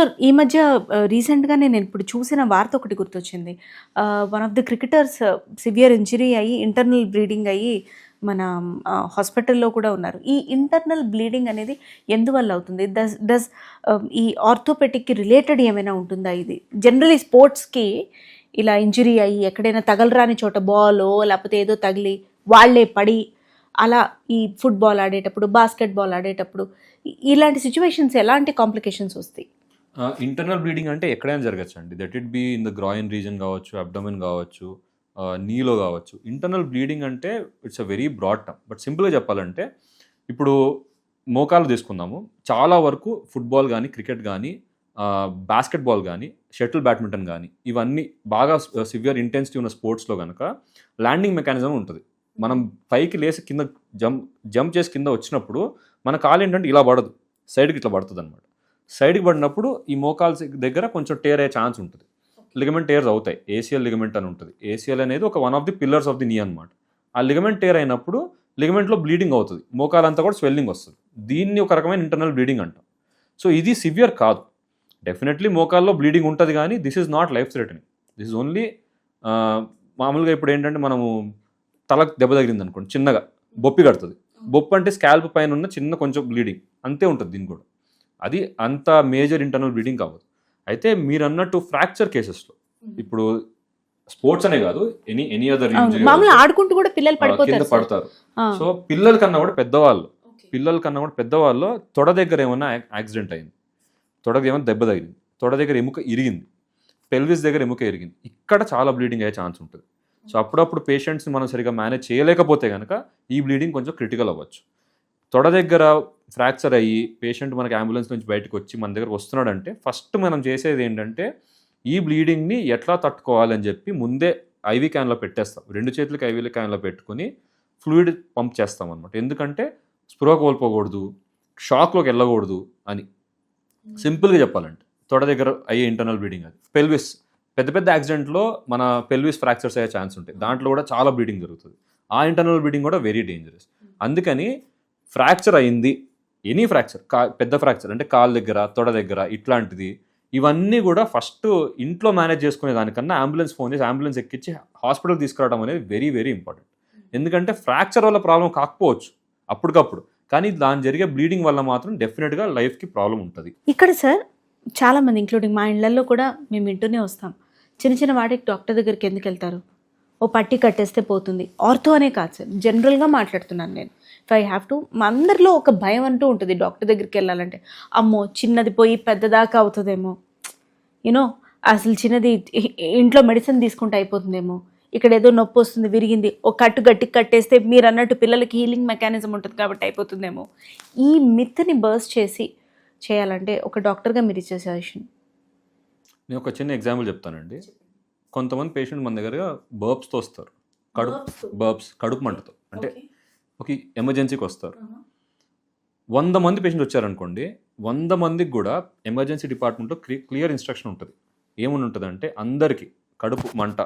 So ఈ మధ్య రీసెంట్గా నేను ఇప్పుడు చూసిన వార్త ఒకటి గుర్తొచ్చింది. One of the cricketers severe injury అయ్యి ఇంటర్నల్ బ్లీడింగ్ అయ్యి మన హాస్పిటల్లో కూడా ఉన్నారు. ఈ ఇంటర్నల్ బ్లీడింగ్ అనేది ఎందువల్ల అవుతుంది? డస్ డస్ ఈ ఆర్థోపెటిక్కి రిలేటెడ్ ఏమైనా ఉంటుందా ఇది? జనరలీ స్పోర్ట్స్కి ఇలా ఇంజరీ అయ్యి ఎక్కడైనా తగలరాని చోట బాలో లేకపోతే ఏదో తగిలి వాళ్ళే పడి అలా ఈ ఫుట్బాల్ ఆడేటప్పుడు బాస్కెట్బాల్ ఆడేటప్పుడు ఇలాంటి సిచ్యువేషన్స్ ఎలాంటి కాంప్లికేషన్స్ వస్తాయి? ఇంటర్నల్ బ్లీడింగ్ అంటే ఎక్కడైనా జరగచ్చు అండి that it be in the groin region కావచ్చు అబ్డమిన్ కావచ్చు నీలో కావచ్చు. ఇంటర్నల్ బ్లీడింగ్ అంటే it's a very broad term but సింపుల్గా చెప్పాలంటే ఇప్పుడు మోకాలు తీసుకుందాము. చాలా వరకు ఫుట్బాల్ కానీ క్రికెట్ కానీ బాస్కెట్బాల్ కానీ షటిల్ బ్యాడ్మింటన్ కానీ ఇవన్నీ బాగా సివియర్ ఇంటెన్సిటీ ఉన్న స్పోర్ట్స్లో కనుక ల్యాండింగ్ మెకానిజం ఉంటుంది. మనం పైకి లేసి కింద జంప్ జంప్ చేసి కింద వచ్చినప్పుడు మన కాలు ఏంటంటే ఇలా పడదు. సైడ్కి ఇట్లా పడుతుంది అనమాట సైడ్కి పడినప్పుడు ఈ మోకాల్ దగ్గర కొంచెం టేర్ అయ్యే ఛాన్స్ ఉంటుంది. లిగమెంట్ టేర్స్ అవుతాయి. ఏసీఎల్ లిగమెంట్ అని ఉంటుంది. ఏసీఎల్ అనేది ఒక one of the pillars of the knee అనమాట ఆ లిగమెంట్ టేర్ అయినప్పుడు లిగమెంట్లో బ్లీడింగ్ అవుతుంది. మోకాలంతా కూడా స్వెల్లింగ్ వస్తుంది. దీన్ని ఒక రకమైన ఇంటర్నల్ బ్లీడింగ్ అంటాం. సో ఇది సివియర్ కాదు. డెఫినెట్లీ మోకాల్లో బ్లీడింగ్ ఉంటుంది కానీ this is not life threatening this is only మామూలుగా ఇప్పుడు ఏంటంటే మనము తలకు దెబ్బ తగిలింది అనుకోండి చిన్నగా బొప్పి కడుతుంది. బొప్పు అంటే స్కాల్ప్ పైన ఉన్న చిన్న కొంచెం బ్లీడింగ్ అంతే ఉంటుంది దీని కూడా. అది అంత మేజర్ ఇంటర్నల్ బ్లీడింగ్ కావద్దు. అయితే మీరు అన్నట్టు ఫ్రాక్చర్ కేసెస్లో ఇప్పుడు స్పోర్ట్స్ అనే కాదు ఎనీ ఎనీ అదర్ మామూలు ఆడుకుంటూ కూడా పిల్లలు కింద పడిపోతారు. పడతారు. సో పిల్లల కన్నా కూడా పెద్దవాళ్ళు పిల్లల కన్నా కూడా పెద్దవాళ్ళు తొడ దగ్గర ఏమన్నా యా- యాక్సిడెంట్ అయింది. తొడకి ఏమైనా దెబ్బ తగిలింది. తొడ దగ్గర ఎముక ఇరిగింది. పెల్విస్ దగ్గర ఎముక ఇరిగింది. ఇక్కడ చాలా బ్లీడింగ్ అయ్యే ఛాన్స్ ఉంటుంది. సో అప్పుడప్పుడు పేషెంట్స్ని మనం సరిగా మేనేజ్ చేయలేకపోతే కనుక ఈ బ్లీడింగ్ కొంచెం క్రిటికల్ అవ్వచ్చు. తొడ దగ్గర ఫ్రాక్చర్ అయ్యి పేషెంట్ మనకి అంబులెన్స్ నుంచి బయటకు వచ్చి మన దగ్గర వస్తున్నాడంటే ఫస్ట్ మనం చేసేది ఏంటంటే ఈ బ్లీడింగ్ని ఎట్లా తట్టుకోవాలని చెప్పి ముందే ఐవీ క్యాన్లో పెట్టేస్తాం. రెండు చేతులకి ఐవీ క్యాన్లో పెట్టుకుని ఫ్లూయిడ్ పంప్ చేస్తాం అనమాట ఎందుకంటే స్పృహ కోల్పోకూడదు షాక్లోకి వెళ్ళకూడదు అని. సింపుల్గా చెప్పాలంటే తొడ దగ్గర అయ్యే ఇంటర్నల్ బ్లీడింగ్ అది. పెల్విస్ పెద్ద పెద్ద యాక్సిడెంట్లో మన పెల్విస్ ఫ్రాక్చర్స్ అయ్యే ఛాన్స్ ఉంటాయి. దాంట్లో కూడా చాలా బ్లీడింగ్ జరుగుతుంది. ఆ ఇంటర్నల్ బ్లీడింగ్ కూడా వెరీ డేంజరస్ అందుకని ఫ్రాక్చర్ అయింది ఎనీ ఫ్రాక్చర్ కా పెద్ద ఫ్రాక్చర్ అంటే కాళ్ళ దగ్గర తొడ దగ్గర ఇట్లాంటిది ఇవన్నీ కూడా ఫస్ట్ ఇంట్లో మేనేజ్ చేసుకునే దానికన్నా అంబులెన్స్ ఫోన్ చేసి అంబులెన్స్ ఎక్కించి హాస్పిటల్ తీసుకురావడం అనేది వెరీ వెరీ ఇంపార్టెంట్. ఎందుకంటే ఫ్రాక్చర్ వల్ల ప్రాబ్లం కాకపోవచ్చు అప్పటికప్పుడు. కానీ దాని జరిగే బ్లీడింగ్ వల్ల మాత్రం డెఫినెట్గా లైఫ్కి ప్రాబ్లం ఉంటుంది. ఇక్కడ సార్ చాలా మంది ఇంక్లూడింగ్ మా ఇళ్ళలో కూడా మేము వింటూనే వస్తాం. చిన్న చిన్న వాటికి డాక్టర్ దగ్గరికి ఎందుకు వెళ్తారు? ఓ పట్టి కట్టేస్తే పోతుంది. ఆర్థో అనే కాదు సార్ జనరల్గా మాట్లాడుతున్నాను నేను. ఇఫ్ ఐ హ్యావ్ టు మా అందరిలో ఒక భయం అంటూ ఉంటుంది డాక్టర్ దగ్గరికి వెళ్ళాలంటే. అమ్మో చిన్నది పోయి పెద్దదాకా అవుతుందేమో. యూనో అసలు చిన్నది ఇంట్లో మెడిసిన్ తీసుకుంటే అయిపోతుందేమో. ఇక్కడ ఏదో నొప్పి వస్తుంది విరిగింది ఒక కట్టు గట్టి కట్టేస్తే మీరు అన్నట్టు పిల్లలకి హీలింగ్ మెకానిజం ఉంటుంది కాబట్టి అయిపోతుందేమో. ఈ మిత్ని బర్స్ చేసి చేయాలంటే ఒక డాక్టర్గా మీరు ఇచ్చే సజెషన్ నేను ఒక చిన్న ఎగ్జాంపుల్ చెప్తానండి. కొంతమంది పేషెంట్ మన దగ్గర బర్బ్స్తో వస్తారు. కడుపు బర్బ్స్? కడుపు మంటతో. అంటే ఒక ఎమర్జెన్సీకి వస్తారు. వంద మంది పేషెంట్ వచ్చారనుకోండి వంద మందికి కూడా ఎమర్జెన్సీ డిపార్ట్మెంట్లో క్లియర్ ఇన్స్ట్రక్షన్ ఉంటుంది. ఏమని ఉంటుంది అంటే అందరికీ కడుపు మంట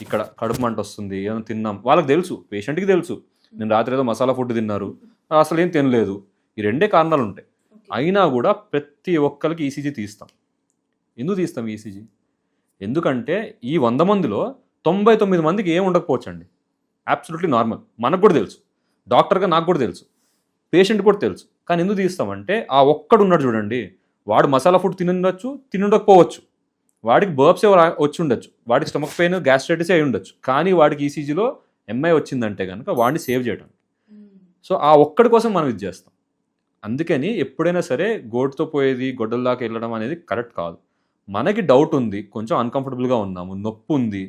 ఇక్కడ కడుపు మంట వస్తుంది ఏమైనా తిన్నాం. వాళ్ళకి తెలుసు పేషెంట్కి తెలుసు. నేను రాత్రి ఏదో మసాలా ఫుడ్ తిన్నారు అసలు ఏం తినలేదు. ఈ రెండే కారణాలు ఉంటాయి. అయినా కూడా ప్రతి ఒక్కరికి ఈసీజీ తీస్తాం. ఎందుకు తీస్తాం ఈసీజీ? ఎందుకంటే ఈ వంద మందిలో తొంభై తొమ్మిది మందికి ఏం ఉండకపోవచ్చు అండి అబ్సల్యూట్లీ నార్మల్ మనకు కూడా తెలుసు. డాక్టర్గా నాకు కూడా తెలుసు. పేషెంట్ కూడా తెలుసు. కానీ ఎందుకు తీస్తామంటే ఆ ఒక్కడు ఉన్నాడు చూడండి. వాడు మసాలా ఫుడ్ తినుండొచ్చు తినుండకపోవచ్చు. వాడికి బర్బ్స్ వచ్చి ఉండొచ్చు వాడికి స్టమక్ పెయిన్ గ్యాస్ట్రైటిస్ అయి ఉండొచ్చు. కానీ వాడికి ఈసీజీలో ఎంఐ వచ్చిందంటే కనుక వాడిని సేవ్ చేయడం సో ఆ ఒక్కడి కోసం మనం ఇది చేస్తాం. అందుకని ఎప్పుడైనా సరే గోటుతో పోయేది గొడ్డల దాకా వెళ్ళడం అనేది కరెక్ట్ కాదు. మనకి డౌట్ ఉంది కొంచెం అన్కంఫర్టబుల్గా ఉన్నాము నొప్పి ఉంది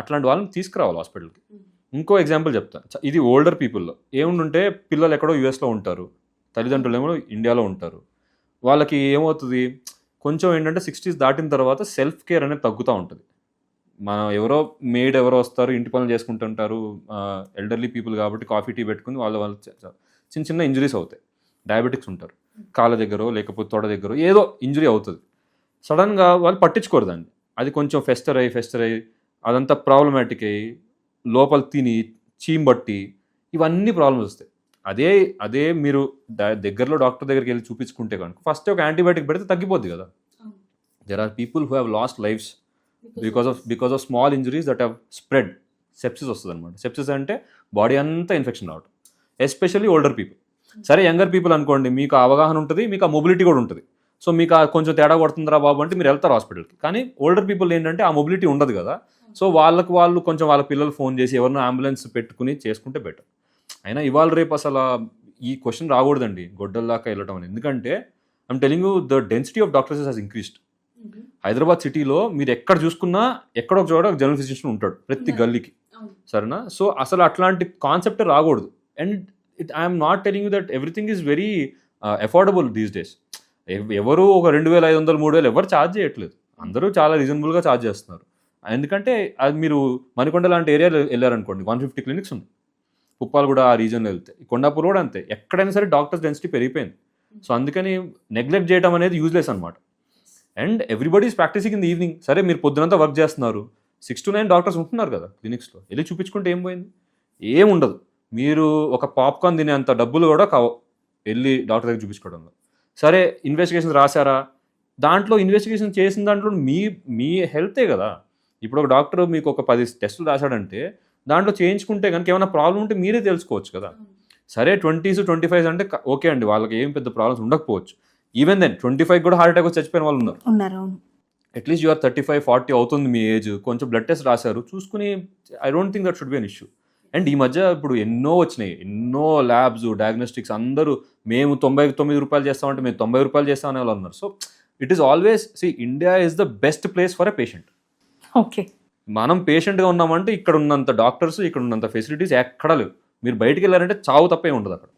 అట్లాంటి వాళ్ళని తీసుకురావాలి హాస్పిటల్కి ఇంకో ఎగ్జాంపుల్ చెప్తాను ఇది ఓల్డర్ పీపుల్లో ఏముంటుంటే పిల్లలు ఎక్కడో యూఎస్లో ఉంటారు తల్లిదండ్రులు ఏమో ఇండియాలో ఉంటారు. వాళ్ళకి ఏమవుతుంది? కొంచెం ఏంటంటే సిక్స్టీస్ దాటిన తర్వాత సెల్ఫ్ కేర్ అనేది తగ్గుతూ ఉంటుంది. మనం ఎవరో మేడ్ ఎవరో వస్తారు ఇంటి పనులు చేసుకుంటుంటారు ఎల్డర్లీ పీపుల్ కాబట్టి కాఫీ టీ పెట్టుకుని వాళ్ళ వాళ్ళు చిన్న చిన్న ఇంజరీస్ అవుతాయి. డయాబెటిక్స్ ఉంటారు. కాళ్ళ దగ్గర లేకపోతే తొడ దగ్గర ఏదో ఇంజరీ అవుతుంది. సడన్గా వాళ్ళు పట్టించుకోరు దాన్ని అది కొంచెం ఫెస్టర్ అయ్యి ఫెస్టర్ అయ్యి అదంతా ప్రాబ్లమాటిక్ అయ్యి లోపల తిని చీంబట్టి ఇవన్నీ ప్రాబ్లమ్స్ వస్తాయి. అదే అదే మీరు దగ్గరలో డాక్టర్ దగ్గరికి వెళ్ళి చూపించుకుంటే కనుక ఫస్ట్ ఒక యాంటీబయాటిక్ పెడితే తగ్గిపోద్ది కదా. There are people who have lost lives because of because of small injuries that have spread sepsis వస్తుంది అనమాట సెప్సిస్ అంటే బాడీ అంతా ఇన్ఫెక్షన్ రావడం ఎస్పెషల్లీ ఓల్డర్ పీపుల్ సరే యంగర్ పీపుల్ అనుకోండి మీకు అవగాహన ఉంటుంది మీకు ఆ మొబిలిటీ కూడా ఉంటుంది. సో మీకు కొంచెం తేడా కొడుతుందిరా బాబు అంటే మీరు వెళ్తారు హాస్పిటల్కి కానీ ఓల్డర్ పీపుల్ ఏంటంటే ఆ మొబిలిటీ ఉండదు కదా. సో వాళ్ళకి వాళ్ళు కొంచెం వాళ్ళ పిల్లలు ఫోన్ చేసి ఎవరినో అంబులెన్స్ పెట్టుకుని చేసుకుంటే బెటర్ అయినా ఇవాళ రేపు అసలు ఈ క్వశ్చన్ రాకూడదండి. గొడ్డల దాకా వెళ్ళటం అని ఎందుకంటే I'm telling you the density of doctors has increased Hyderabad సిటీలో మీరు ఎక్కడ చూసుకున్నా ఎక్కడ ఒక చోట జనరల్ ఫిజిషియన్ ఉంటాడు ప్రతి గల్లీకి. సరేనా? సో అసలు అట్లాంటి కాన్సెప్ట్ రాకూడదు. And it I'm not telling you that everything is very affordable these days ఎవరు ఒక రెండు వేల ఐదు వందలు మూడు వేలు ఎవరు ఛార్జ్ చేయట్లేదు. అందరూ చాలా రీజనబుల్గా ఛార్జ్ చేస్తున్నారు. ఎందుకంటే అది మీరు మణికొండ లాంటి ఏరియాలో వెళ్ళారనుకోండి వన్ ఫిఫ్టీ క్లినిక్స్ ఉంది ఉప్పాలు కూడా ఆ రీజన్లో వెళ్తే కొండాపూర్ కూడా అంతే. ఎక్కడైనా సరే డాక్టర్స్ డెన్సిటీ పెరిగిపోయింది. సో అందుకని నెగ్లెక్ట్ చేయడం అనేది యూజ్లెస్ అనమాట and everybody is practicing in the evening సరే మీరు పొద్దునంతా వర్క్ చేస్తున్నారు. సిక్స్ టు నైన్ డాక్టర్స్ ఉంటున్నారు కదా క్లినిక్స్లో. వెళ్ళి చూపించుకుంటే ఏం పోయింది? ఏం ఉండదు. మీరు ఒక పాప్కార్న్ తినేంత డబ్బులు కూడా కావు వెళ్ళి డాక్టర్ దగ్గర చూపించుకోవడంలో. సరే ఇన్వెస్టిగేషన్ రాశారా? దాంట్లో ఇన్వెస్టిగేషన్ చేసిన దాంట్లో మీ మీ హెల్తే కదా. ఇప్పుడు ఒక డాక్టర్ మీకు ఒక పది టెస్టులు రాశాడంటే దాంట్లో చేయించుకుంటే కనుక ఏమైనా ప్రాబ్లం ఉంటే మీరే తెలుసుకోవచ్చు కదా. సరే ట్వంటీస్ ట్వంటీ ఫైవ్ అంటే ఓకే అండి వాళ్ళకి ఏం పెద్ద ప్రాబ్లమ్స్ ఉండకపోవచ్చు. ఈవెన్ దెన్ ట్వంటీ ఫైవ్ కూడా హార్ట్ అటాక్ వచ్చి చచ్చిపోయిన వాళ్ళు ఉన్నారు. ఉన్నారు at least you're thirty five forty అవుతుంది మీ ఏజ్ కొంచెం బ్లడ్ టెస్ట్ రాశారు. చూసుకుని I don't think that should be an issue and ఈ మధ్య ఇప్పుడు ఎన్నో వచ్చినాయి. ఎన్నో ల్యాబ్స్ డయాగ్నోస్టిక్స్ అందరూ మేము తొంభై తొమ్మిది రూపాయలు చేస్తామంటే మేము తొంభై రూపాయలు చేస్తామనే వాళ్ళు ఉన్నారు so it is always see India is the best place for a patient okay. మనం పేషెంట్గా ఉన్నామంటే ఇక్కడ ఉన్నంత డాక్టర్స్ ఇక్కడ ఉన్నంత ఫెసిలిటీస్ ఎక్కడా లేవు. మీరు బయటికి వెళ్ళారంటే చావు తప్పే ఉండదు అక్కడ.